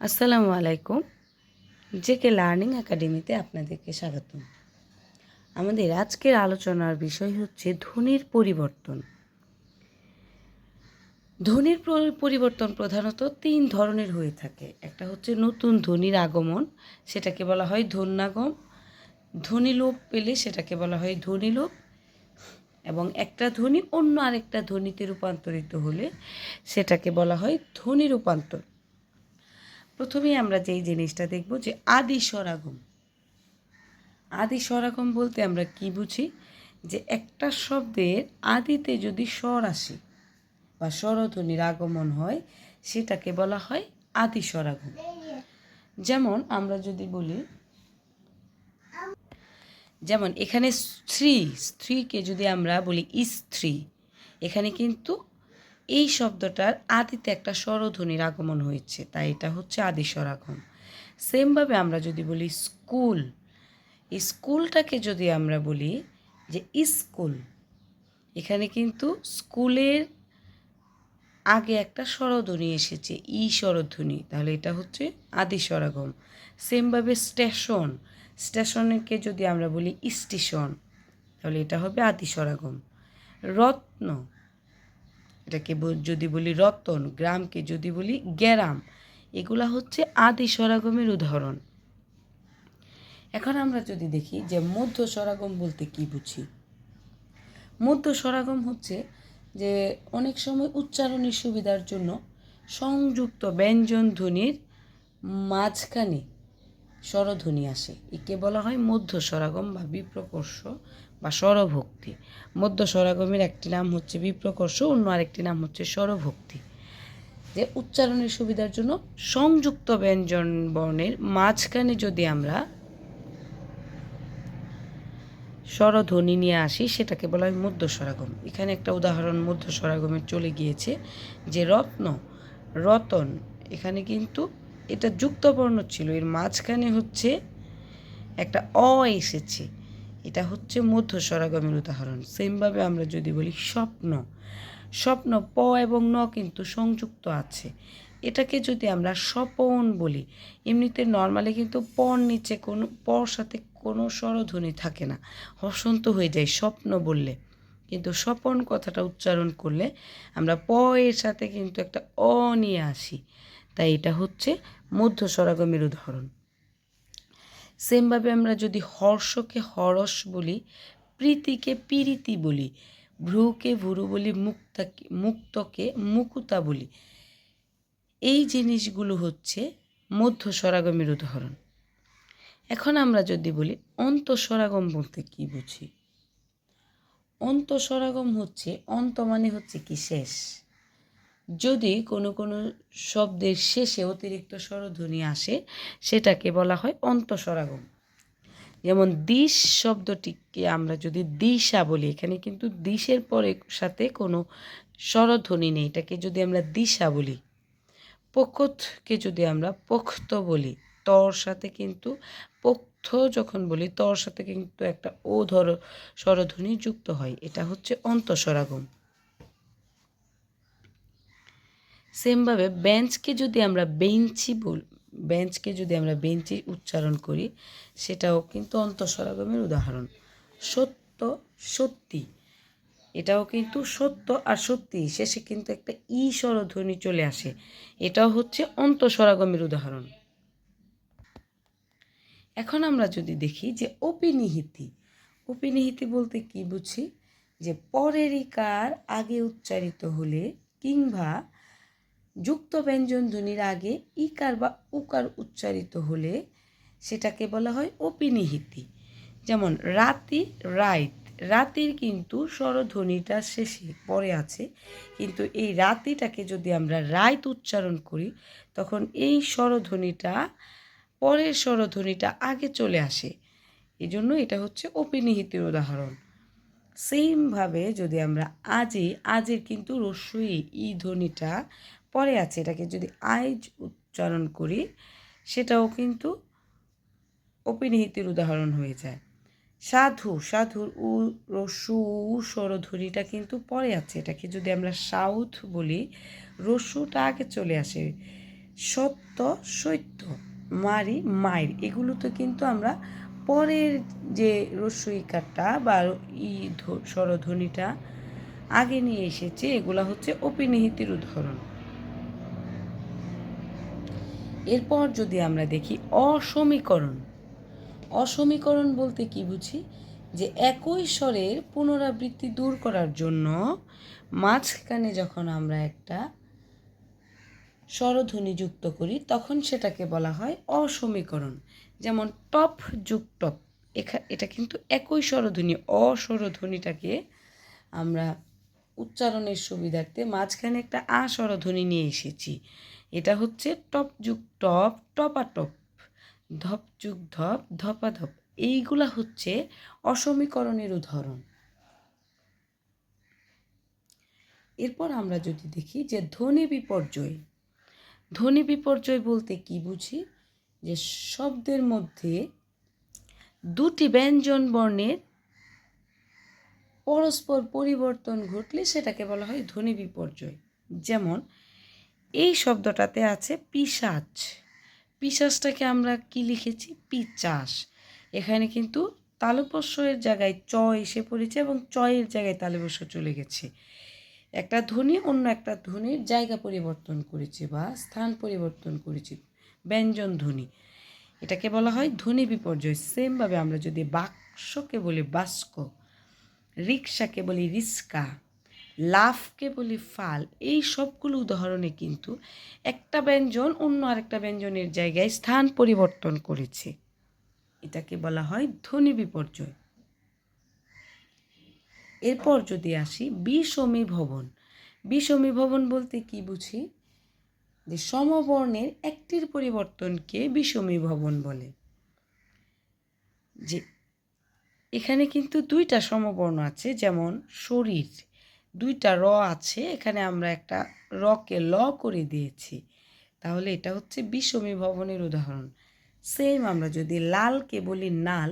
আসসালামু আলাইকুম। JK learning একাডেমিতে আপনাদেরকে স্বাগতম। আমাদের আজকের আলোচনার বিষয় হচ্ছে ধ্বনির পরিবর্তন। ধ্বনির পরিবর্তন প্রধানত তিন ধরনের হয়ে থাকে। একটা হচ্ছে নতুন ধ্বনির আগমন, সেটাকে বলা হয় ধ্বন্যাগম ধ্বনিলোপ পেলে সেটাকে বলা হয় ধ্বনিলোপ এবং একটা ধ্বনি অন্য আরেকটা ধ্বনিতে রূপান্তরিত হলে সেটাকে বলা হয় ধ্বনি রূপান্তর। প্রথমেই আমরা যেই জিনিসটা দেখব যে আদি স্বরাগম। আদি স্বরাগম বলতে আমরা কি বুঝি? যে একটা শব্দের আদিতে যদি স্বর আসে বা স্বরধ্বনির আগমন হয়, সেটাকে বলা হয় আদি স্বরাগম। যেমন আমরা যদি বলি, যেমন এখানে স্ত্রী, স্ত্রীকে যদি আমরা বলি স্ত্রী, এখানে কিন্তু এই শব্দটার আদিতে একটা স্বরধ্বনির আগমন হয়েছে, তাই এটা হচ্ছে আদি স্বরাগম। সেমভাবে আমরা যদি বলি স্কুল স্কুলটাকে যদি আমরা বলি যে স্কুল, এখানে কিন্তু স্কুলের আগে একটা স্বরধ্বনি এসেছে, ই স্বরধ্বনি, তাহলে এটা হচ্ছে আদি স্বরাগম। সেমভাবে স্টেশন, স্টেশনকে যদি আমরা বলি স্টেশন, তাহলে এটা হবে আদি স্বরাগম। রত্ন এটাকে যদি বলি রতন, গ্রামকে যদি বলি গ্যারাম এগুলা হচ্ছে আদি স্বরাগমের উদাহরণ। এখন আমরা যদি দেখি যে মধ্য স্বরাগম বলতে কি বুঝি? মধ্য স্বরাগম হচ্ছে যে অনেক সময় উচ্চারণের সুবিধার জন্য সংযুক্ত ব্যঞ্জন ধ্বনির মাঝখানে স্বরধ্বনি আসে। একে বলা হয় মধ্য স্বরাগম বা বিপ্রকর্ষ বা স্বরভক্তি। মধ্য স্বরাগমের একটি নাম হচ্ছে বিপ্রকর্ষ, অন্য আরেকটি নাম হচ্ছে স্বরভক্তি। যে উচ্চারণের সুবিধার জন্য সংযুক্ত ব্যঞ্জন বর্ণের মাঝখানে যদি আমরা স্বরধ্বনি নিয়ে আসি, সেটাকে বলা হয় মধ্য স্বরাগম। এখানে একটা উদাহরণ, মধ্য স্বরাগমের চলে গিয়েছে যে রত্ন, রতন, এখানে কিন্তু এটা যুক্তবর্ণ ছিল। এর মাঝখানে হচ্ছে একটা অ এসেছে। এটা হচ্ছে মধ্য স্বরাগমের উদাহরণ। সেমভাবে আমরা যদি বলি স্বপ্ন। স্বপ্ন প এবং ন কিন্তু সংযুক্ত আছে। এটাকে যদি আমরা স্বপন বলি, এমনিতে নর্মালি কিন্তু পর নিচে কোনো, পর সাথে কোনো স্বরধ্বনি থাকে না। হসন্ত হয়ে যায় স্বপ্ন বললে। কিন্তু স্বপন কথাটা উচ্চারণ করলে আমরা প এর সাথে কিন্তু একটা অ নিয়ে আসি। তাই এটা হচ্ছে মধ্য স্বরাগমের উদাহরণ। সেমভাবে আমরা যদি হর্ষকে হরস বলি, প্রীতিকে পিরিতি বলি, ভ্রুকে ভুরু বলি, মুক্তাকে, মুক্তকে মুকুতা বলি, এই জিনিসগুলো হচ্ছে মধ্য স্বরাগমের উদাহরণ। এখন আমরা যদি বলি, অন্তঃস্বরাগম বলতে কি বুঝি? অন্তঃস্বরাগম হচ্ছে, অন্ত মানে হচ্ছে কি শেষ। যদি কোনো কোনো শব্দের শেষে অতিরিক্ত স্বরধ্বনি আসে, সেটাকে বলা হয় অন্তঃস্বরাগম। যেমন দিশ শব্দটিকে আমরা যদি দিশা বলি, এখানে কিন্তু দিশের পরে সাথে কোনো স্বরধ্বনি নেই। এটাকে যদি আমরা দিশা বলি, পক্ষতকে যদি আমরা পক্ত বলি, তর সাথে কিন্তু পক্ষ যখন বলি, তর সাথে কিন্তু একটা ও ধর স্বরধ্বনি যুক্ত হয়। এটা হচ্ছে অন্তঃস্বরাগম। সেমভাবে বেঞ্চকে যদি আমরা বেঞ্চি বল, বেঞ্চকে যদি আমরা বেঞ্চি উচ্চারণ করি, সেটাও কিন্তু অন্তঃস্বরাগমের উদাহরণ। সত্য, সত্যি। এটাও কিন্তু সত্য আর সত্যি। শেষে কিন্তু একটা ই স্বরধ্বনি চলে আসে। এটাও হচ্ছে অন্তঃস্বরাগমের উদাহরণ। এখন আমরা যদি দেখি যে অপিনিহিতি অপিনিহিতি বলতে কি বুঝি? যে পরের ইকার আগে উচ্চারিত হলে কিংবা যুক্ত ব্যঞ্জন ধ্বনির আগে ইকার বা উকার উচ্চারিত হলে সেটাকে বলা হয় অপিনিহিতি। যেমন, রাতি, রাইত। রাতির কিন্তু স্বরধ্বনিটা শেষে, পরে আছে। কিন্তু এই রাতিটাকে যদি আমরা রাইত উচ্চারণ করি, তখন এই স্বরধ্বনিটা, পরের স্বরধ্বনিটা আগে চলে আসে। এই জন্য এটা হচ্ছে অপিনিহিতের উদাহরণ। সেমভাবে যদি আমরা আজে, আজের কিন্তু রস্যই ই ধ্বনিটা পরে আছে এটাকে যদি আইজ উচ্চারণ করি, সেটাও কিন্তু অপিনিহিতির উদাহরণ হয়ে যায়। সাধু, সাধুর উ রসু স্বরধ্বনিটা কিন্তু পরে আছে। এটাকে যদি আমরা সাউথ বলি, রসুটা আগে চলে আসে। সত্য সত্য, মারি মায়ের এগুলো তো কিন্তু আমরা পরের যে রস্যইকারটা বা ই স্বরধ্বনিটা আগে নিয়ে এসেছে, এগুলা হচ্ছে অপিনিহিতির উদাহরণ। এরপর যদি আমরা দেখি অসমীকরণ। অসমীকরণ বলতে কি বুঝি? যে একই স্বরের পুনরাবৃত্তি দূর করার জন্য মাঝখানে যখন আমরা একটা স্বরধ্বনি যুক্ত করি, তখন সেটাকে বলা হয় অসমীকরণ। যেমন টপ যুগ টপ এটা কিন্তু একই স্বরধ্বনি। অস্বরধ্বনিটাকে আমরা উচ্চারণের সুবিধার্থে মাঝখানে একটা আ স্বরধ্বনি নিয়ে এসেছি। এটা হচ্ছে টপ যুগ, টপ, টপা টপ। ধপ যুগ, ধপ, ধপা ধপ। এইগুলা হচ্ছে অসমীকরণের উদাহরণ। এরপর আমরা যদি দেখি যে ধ্বনি বিপর্যয়। ধ্বনি বিপর্যয় বলতে কি বুঝি? যে শব্দের মধ্যে দুটি ব্যঞ্জন বর্ণের পরস্পর পরিবর্তন ঘটলে সেটাকে বলা হয় ধ্বনি বিপর্যয়। যেমন এই শব্দটাতে আছে পিশাচ। পিশাচটাকে আমরা কি লিখেছি? পিচাস। এখানে কিন্তু তালুপস্যের জায়গায় চ এসে পড়েছে এবং চয়ের জায়গায় তালুপস্য চলে গেছে। একটা ধ্বনি অন্য একটা ধ্বনির জায়গা পরিবর্তন করেছে বা স্থান পরিবর্তন করেছে। ব্যঞ্জন ধ্বনি। এটাকে বলা হয় ধ্বনি বিপর্যয়। সেমভাবে আমরা যদি বাক্সকে বলি বাস্ক রিক্সাকে বলি রিস্কা লাফকে বলি ফাল, এই সবগুলো উদাহরণে কিন্তু একটা ব্যঞ্জন অন্য আরেকটা ব্যঞ্জনের জায়গায় স্থান পরিবর্তন করেছে। এটাকে বলা হয় ধ্বনি বিপর্যয়। এরপর যদি আসি বিষমী ভবন। বিষমী ভবন বলতে কি বুঝি? যে সমবর্ণের একটির পরিবর্তনকে বিষমী ভবন বলে। যে এখানে কিন্তু দুইটা সমবর্ণ আছে, যেমন শরীর। দুইটা র আছে, এখানে আমরা একটা রকে ল করে দিয়েছি। তাহলে এটা হচ্ছে বিষমী ভবনের উদাহরণ। সেম আমরা যদি লালকে বলি নাল,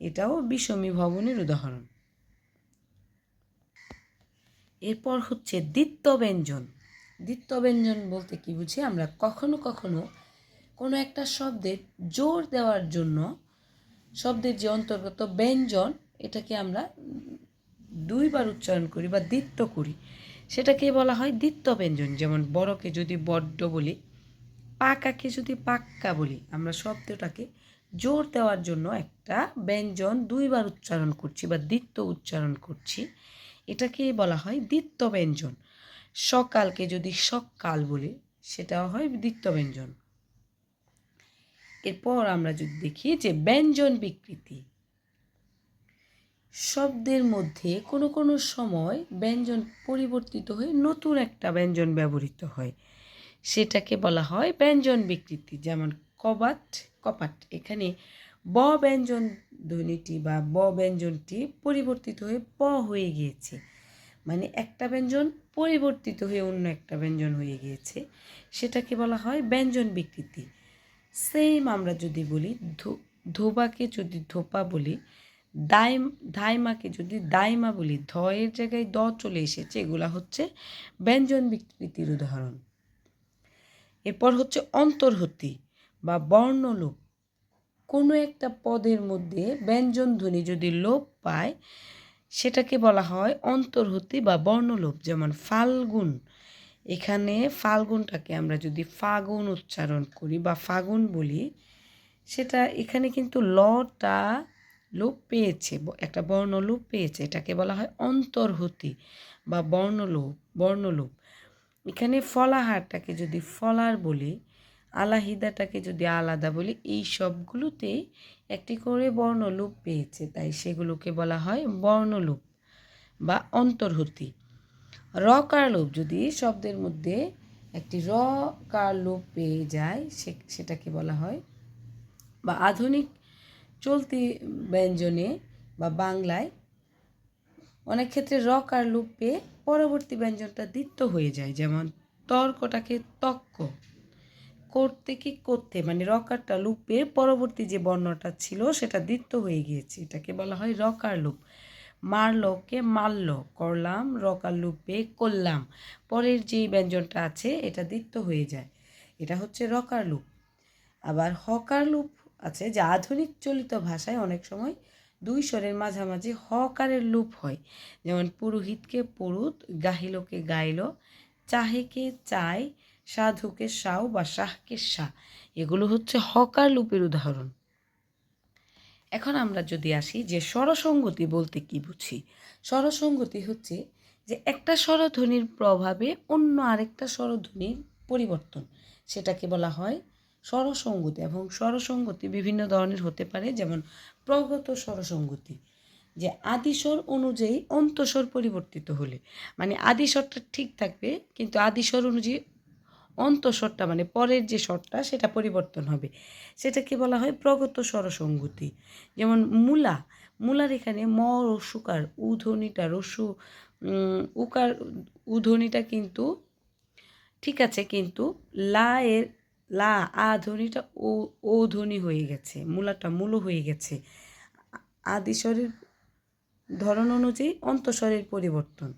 এটাও বিষমী ভবনের উদাহরণ। এরপর হচ্ছে দ্বিত্ব ব্যঞ্জন ব্যঞ্জন বলতে কি বুঝি? আমরা কখনো কখনো কোনো একটা শব্দের জোর দেওয়ার জন্য, শব্দের যে অন্তর্গত ব্যঞ্জন, এটাকে আমরা দুইবার উচ্চারণ করি বা দ্বিত্ব করি, সেটাকে বলা হয় দ্বিত্ব ব্যঞ্জন। যেমন বড়কে যদি বড্ড বলি, পাকাকে যদি পাক্কা বলি, আমরা শব্দটাকে জোর দেওয়ার জন্য একটা ব্যঞ্জন দুইবার উচ্চারণ করছি বা দ্বিত্ব উচ্চারণ করছি, এটাকে বলা হয় দ্বিত্ব ব্যঞ্জন। সকালকে যদি সকাল বলি, সেটাও হয় দ্বিত্ব ব্যঞ্জন। এরপর আমরা যদি দেখি যে ব্যঞ্জন বিকৃতি। শব্দের মধ্যে কোনো কোনো সময় ব্যঞ্জন পরিবর্তিত হয়ে নতুন একটা ব্যঞ্জন ব্যবহৃত হয়। সেটাকে বলা হয় ব্যঞ্জন বিকৃতি, যেমন কবাট, কপাট। এখানে ব ব্যঞ্জন ধ্বনিটি বা ব ব্যঞ্জনটি পরিবর্তিত হয়ে প হয়ে গিয়েছে। মানে একটা ব্যঞ্জন পরিবর্তিত হয়ে অন্য একটা ব্যঞ্জন হয়ে গিয়েছে। সেটাকে বলা হয় ব্যঞ্জন বিকৃতি। সেম আমরা যদি বলি ধোবাকে যদি ধোপা বলি দাইম ধাইমাকে যদি দাইমা বলি ধ এর জায়গায় দ চলে এসেছে, এগুলা হচ্ছে ব্যঞ্জন বিকৃতির উদাহরণ। এরপর হচ্ছে অন্তর্হতি বা বর্ণলোপ। কোনো একটা পদের মধ্যে ব্যঞ্জন ধ্বনি যদি লোপ পায়, সেটাকে বলা হয় অন্তর্হতি বা বর্ণলোপ, যেমন ফাল্গুন। এখানে ফাল্গুনটাকে আমরা যদি ফাগুন উচ্চারণ করি বা ফাগুন বলি, সেটা এখানে কিন্তু লটা লোপ পেয়েছে একটা বর্ণলোপ পেয়েছে, এটাকে বলা হয় অন্তর্হতি বা বর্ণলোপ বর্ণলোপ এখানে ফলাহারটাকে যদি ফলার বলি, আলাহিদাটাকে যদি আলাদা বলি, এই সবগুলোতেই একটি করে বর্ণলোপ পেয়েছে, তাই সেগুলোকে বলা হয় বর্ণলোপ বা অন্তর্হতি। র কার লোপ? যদি শব্দের মধ্যে একটি র কার লোপ পেয়ে যায়, সে, সেটাকে বলা হয় বা আধুনিক চলতি ব্যঞ্জনে বা বাংলায় অনেক ক্ষেত্রে রক আর লুপ পেয়ে পরবর্তী ব্যঞ্জনটা দ্বিত্ব হয়ে যায়। যেমন তর্কটাকে তক্ক, করতে কি করতে মানে রকারটা লুপ পেয়ে পরবর্তী যে বর্ণটা ছিল সেটা দ্বিত্ব হয়ে গিয়েছে। এটাকে বলা হয় রকার লুপ। মারলকে মারল করলাম রকার লুপ পেয়ে করলাম। পরের যেই ব্যঞ্জনটা আছে, এটা দ্বিত্ব হয়ে যায়। এটা হচ্ছে রকার লুপ। আবার হকার লুপ আছে, যে আধুনিক চলিত ভাষায় অনেক সময় দুই স্বরের মাঝামাঝি হকারের লোপ হয়। যেমন, পুরোহিতকে পুরুত, গাহিলকে গাইল, চাহেকে চাই, সাধুকে সাও বা শাহকে শাহ এগুলো হচ্ছে হকার লুপের উদাহরণ। এখন আমরা যদি আসি যে স্বরসঙ্গতি বলতে কি বুঝি? স্বরসঙ্গতি হচ্ছে যে একটা স্বরধ্বনির প্রভাবে অন্য আরেকটা স্বরধ্বনির পরিবর্তন। সেটাকে বলা হয় স্বরসঙ্গতি এবং স্বরসঙ্গতি বিভিন্ন ধরনের হতে পারে, যেমন প্রগত স্বরসঙ্গতি, যে আদিস্বর অনুযায়ী অন্তঃস্বর পরিবর্তিত হলে মানে আদিস্বরটা ঠিক থাকবে, কিন্তু আদিস্বর অনুযায়ী অন্তঃস্বরটা মানে পরের যে স্বরটা, সেটা পরিবর্তন হবে। সেটাকে বলা হয় প্রগত স্বরসঙ্গতি। যেমন মূলা, মূলার এখানে ম রসুকার উধ্বনিটা রসু উকার উধ্বনিটা কিন্তু ঠিক আছে, কিন্তু লা এর লা, আ ধ্বনিটা ও ও ধ্বনি হয়ে গেছে, মূলাটা মূল হয়ে গেছে। আদিস্বরের ধরন অনুযায়ী অন্তঃস্বরের পরিবর্তন।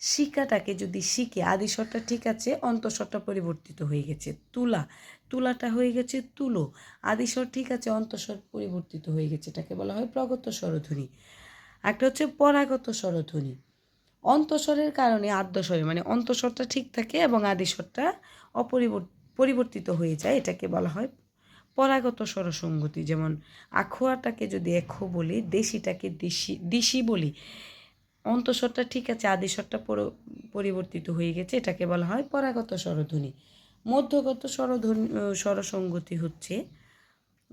শিকাটাকে যদি শিখে আদিস্বরটা ঠিক আছে, অন্তঃস্বরটা পরিবর্তিত হয়ে গেছে। তুলা, তুলাটা হয়ে গেছে তুলো। আদিস্বর ঠিক আছে, অন্তঃস্বর পরিবর্তিত হয়ে গেছে, এটাকে বলা হয় প্রগত স্বরধ্বনি। একটা হচ্ছে পরাগত স্বরধ্বনি। অন্তঃস্বরের কারণে আদ্যস্বরে মানে অন্তঃস্বরটা ঠিক থাকে এবং আদিস্বরটা অপরিবর্ত পরিবর্তিত হয়ে যায়, এটাকে বলা হয় পরাগত স্বরসঙ্গতি। যেমন আখোয়াটাকে যদি এখো বলি, দেশিটাকে দেশি, দিশি বলি, অন্তঃস্বরটা ঠিক আছে, আদিস্বরটা পর- পরিবর্তিত হয়ে গেছে, এটাকে বলা হয় পরাগত স্বরধ্বনি। মধ্যগত স্বরধ্বনি স্বরসঙ্গতি হচ্ছে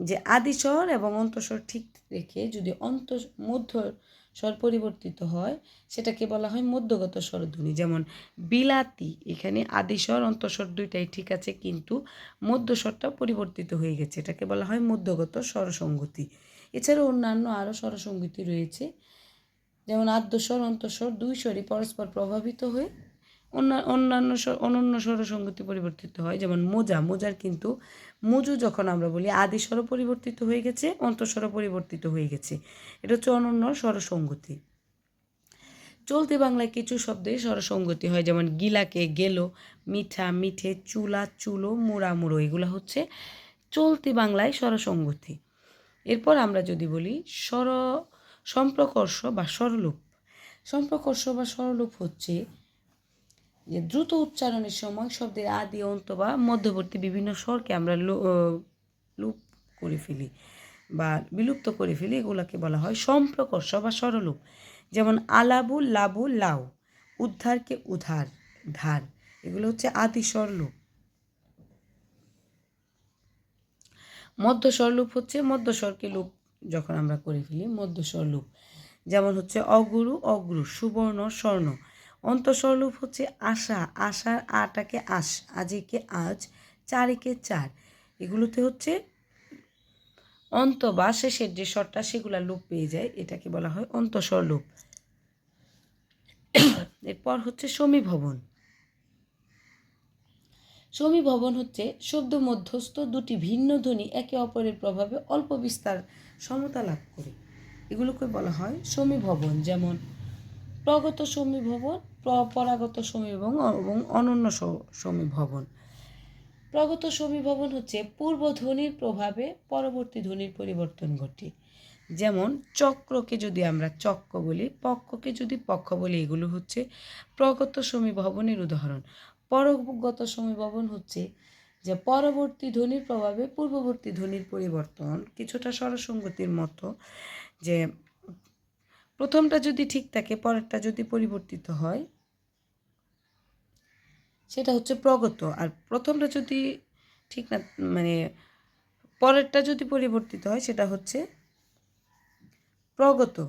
যে আদিস্বর এবং অন্তঃস্বর ঠিক রেখে যদি অন্ত, মধ্য স্বর পরিবর্তিত হয়, সেটাকে বলা হয় মধ্যগত স্বরধ্বনি। যেমন, বিলাতি, এখানে আদিস্বর অন্তঃস্বর দুইটাই ঠিক আছে, কিন্তু মধ্যস্বরটা পরিবর্তিত হয়ে গেছে। এটাকে বলা হয় মধ্যগত স্বরসঙ্গতি। এছাড়াও অন্যান্য আরও স্বরসঙ্গতি রয়েছে। যেমন আদ্যস্বর অন্তঃস্বর দুই স্বরই পরস্পর প্রভাবিত হয়ে অন্য, অন্যান্য অনন্য স্বরসঙ্গতি পরিবর্তিত হয়। যেমন মোজা, মোজার কিন্তু মুজু যখন আমরা বলি, আদি স্বর পরিবর্তিত হয়ে গেছে, অন্তঃস্বর পরিবর্তিত হয়ে গেছে। এটা হচ্ছে অনন্য স্বরসঙ্গতি। চলতি বাংলায় কিছু শব্দে স্বরসঙ্গতি হয়, যেমন গিলাকে গেল, মিঠা, মিঠে, চুলা, চুলো, মুড়া, মুড়ো, এগুলো হচ্ছে চলতি বাংলায় স্বরসঙ্গতি। এরপর আমরা যদি বলি স্বর, সম্প্রকর্ষ বা স্বরলূপ। সম্প্রকর্ষ বা স্বরলূপ হচ্ছে দ্রুত উচ্চারণের সময় শব্দের আদি, অন্ত বা মধ্যবর্তী বিভিন্ন স্বরকে আমরা লুপ করে ফেলি বা বিলুপ্ত করে ফেলি, এগুলোকে বলা হয় সম্প্রকর্ষ বা স্বরলূপ। যেমন আলাবু, লাবু, লাউ, উদ্ধারকে উধার ধার, এগুলো হচ্ছে আদি স্বরলূপ। মধ্য লুপ হচ্ছে মধ্য স্বরকে লুপ যখন আমরা করে ফেলি, মধ্য লুপ যেমন হচ্ছে অগুরু, অগ্রু, সুবর্ণ, স্বর্ণ। অন্তঃস্বর লুপ হচ্ছে আশা, আশার আটাকে আশ, আজিকে আজ, চারিকে চার। এগুলোতে হচ্ছে অন্ত বা শেষের যে স্বরটা, সেগুলা লুপ পেয়ে যায়, এটাকে বলা হয় অন্তঃস্বর লুপ এরপর হচ্ছে সমীভবন। সমীভবন হচ্ছে শব্দ মধ্যস্থ দুটি ভিন্ন ধ্বনি একে অপরের প্রভাবে অল্প বিস্তার সমতা লাভ করে। এগুলোকে বলা হয় সমীভবন, যেমন প্রগত সমীভবন পরাগত সমীভবন এবং অনন্য স- সমীভবন। প্রগত সমীভবন হচ্ছে পূর্ব ধ্বনির প্রভাবে পরবর্তী ধ্বনির পরিবর্তন ঘটে। যেমন চক্রকে যদি আমরা চক্র বলি, পক্ষকে যদি পক্ষ বলি, এগুলো হচ্ছে প্রগত সমীভবনের উদাহরণ। পরগত সমীভবন হচ্ছে যে পরবর্তী ধ্বনির প্রভাবে পূর্ববর্তী ধ্বনির পরিবর্তন কিছুটা স্বরসঙ্গতির মতো যে প্রথমটা যদি ঠিক থাকে, পরেরটা যদি পরিবর্তিত হয়, সেটা হচ্ছে প্রগত। আর প্রথমটা যদি ঠিক না মানে পরেরটা যদি পরিবর্তিত হয়, সেটা হচ্ছে প্রগত।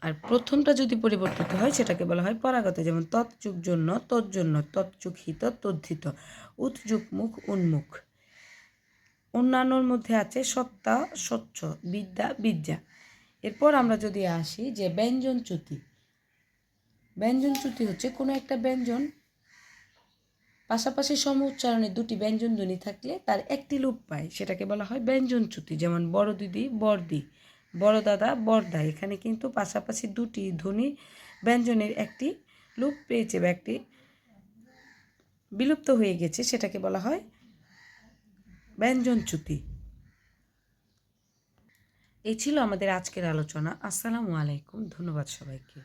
আর প্রথমটা যদি পরিবর্তিত হয়, সেটাকে বলা হয় পরাগত। যেমন তৎযুগ জন্য, তজ্জন্য তৎযুগ হিত তদ্ধিত উৎযুগ মুখ, উন্মুখ। অন্যান্যর মধ্যে আছে সত্তা, স্বচ্ছ, বিদ্যা বিদ্যা। এরপর আমরা যদি আসি যে ব্যঞ্জন চ্যুতি। ব্যঞ্জন চ্যুতি হচ্ছে কোনো একটা ব্যঞ্জন, পাশাপাশি সম উচ্চারণে দুটি ব্যঞ্জন ধ্বনি থাকলে তার একটি লোপ পায়, সেটাকে বলা হয় ব্যঞ্জন চ্যুতি। যেমন বড় দিদি, বড়দি, বড় দাদা, বড়দা, এখানে কিন্তু পাশাপাশি দুটি ধ্বনি ব্যঞ্জনের একটি লোপ পেয়েছে বা একটি বিলুপ্ত হয়ে গেছে, সেটাকে বলা হয় ব্যঞ্জনচ্যুতি এই ছিল আমাদের আজকের আলোচনা। আসসালামু আলাইকুম। ধন্যবাদ সবাইকে।